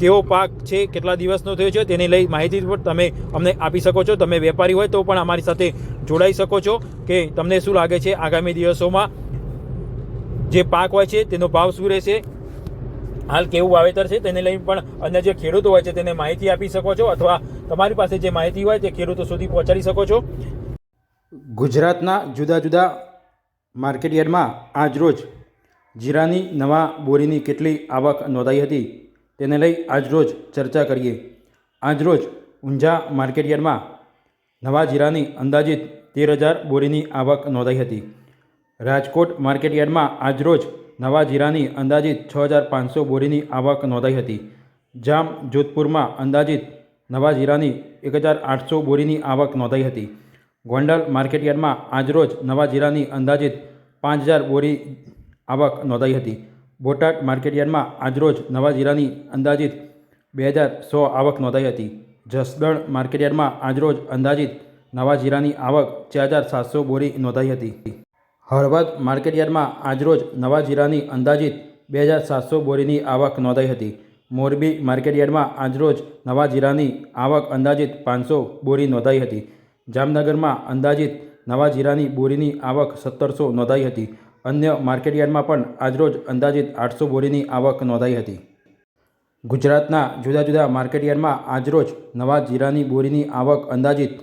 કેવો પાક છે, કેટલા દિવસનો થયો છે, તેને લઈ માહિતી પણ તમે અમને આપી શકો છો. તમે વેપારી હોય તો પણ અમારી સાથે જોડાઈ શકો છો કે તમને શું લાગે છે આગામી દિવસોમાં. જે પાક હોય છે, તેનો ભાવ શું રહેશે? હાલ કેવું વાવેતર છે, તેને લઈને પણ અન્ય જે ખેડૂતો હોય છે, તેને માહિતી આપી શકો છો અથવા તમારી પાસે જે માહિતી હોય તે ખેડૂતો સુધી પહોંચાડી શકો છો. ગુજરાતના જુદા જુદા માર્કેટયાર્ડમાં આજરોજ જીરાની નવા બોરીની કેટલી આવક નોંધાઈ હતી? તેને લઈ આજરોજ ચર્ચા કરીએ. આજરોજ ઊંઝા માર્કેટયાર્ડમાં નવા જીરાની અંદાજિત તેર હજાર બોરીની આવક નોંધાઈ હતી. રાજકોટ માર્કેટયાર્ડમાં આજરોજ નવા જીરાની અંદાજિત છ હજાર પાંચસો બોરીની આવક નોંધાઈ હતી. જામ જોધપુરમાં અંદાજિત નવા જીરાની એક હજાર આઠસો બોરીની આવક નોંધાઈ હતી. ગોંડલ માર્કેટયાર્ડમાં આજરોજ નવા જીરાની અંદાજિત પાંચ હજાર બોરી આવક નોંધાઈ હતી. બોટાદ માર્કેટયાર્ડમાં આજરોજ નવા જીરાની અંદાજિત બે હજાર સો આવક નોંધાઈ હતી. જસદણ માર્કેટયાર્ડમાં આજરોજ અંદાજિત નવા જીરાની આવક ચાર હજાર સાતસો બોરી નોંધાઈ હતી. હળવદ માર્કેટયાર્ડમાં આજરોજ નવા જીરાની અંદાજિત બે હજાર સાતસો બોરીની આવક નોંધાઈ હતી. મોરબી માર્કેટયાર્ડમાં આજરોજ નવા જીરાની આવક અંદાજિત પાંચસો બોરી નોંધાઈ હતી. જામનગરમાં અંદાજિત નવા જીરાની બોરીની આવક સત્તરસો નોંધાઈ હતી. અન્ય માર્કેટયાર્ડમાં પણ આજરોજ અંદાજિત આઠસો બોરીની આવક નોંધાઈ હતી. ગુજરાતના જુદા જુદા માર્કેટયાર્ડમાં આજરોજ નવા જીરાની બોરીની આવક અંદાજિત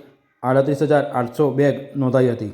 આડત્રીસ હજાર આઠસો બેગ નોંધાઈ હતી.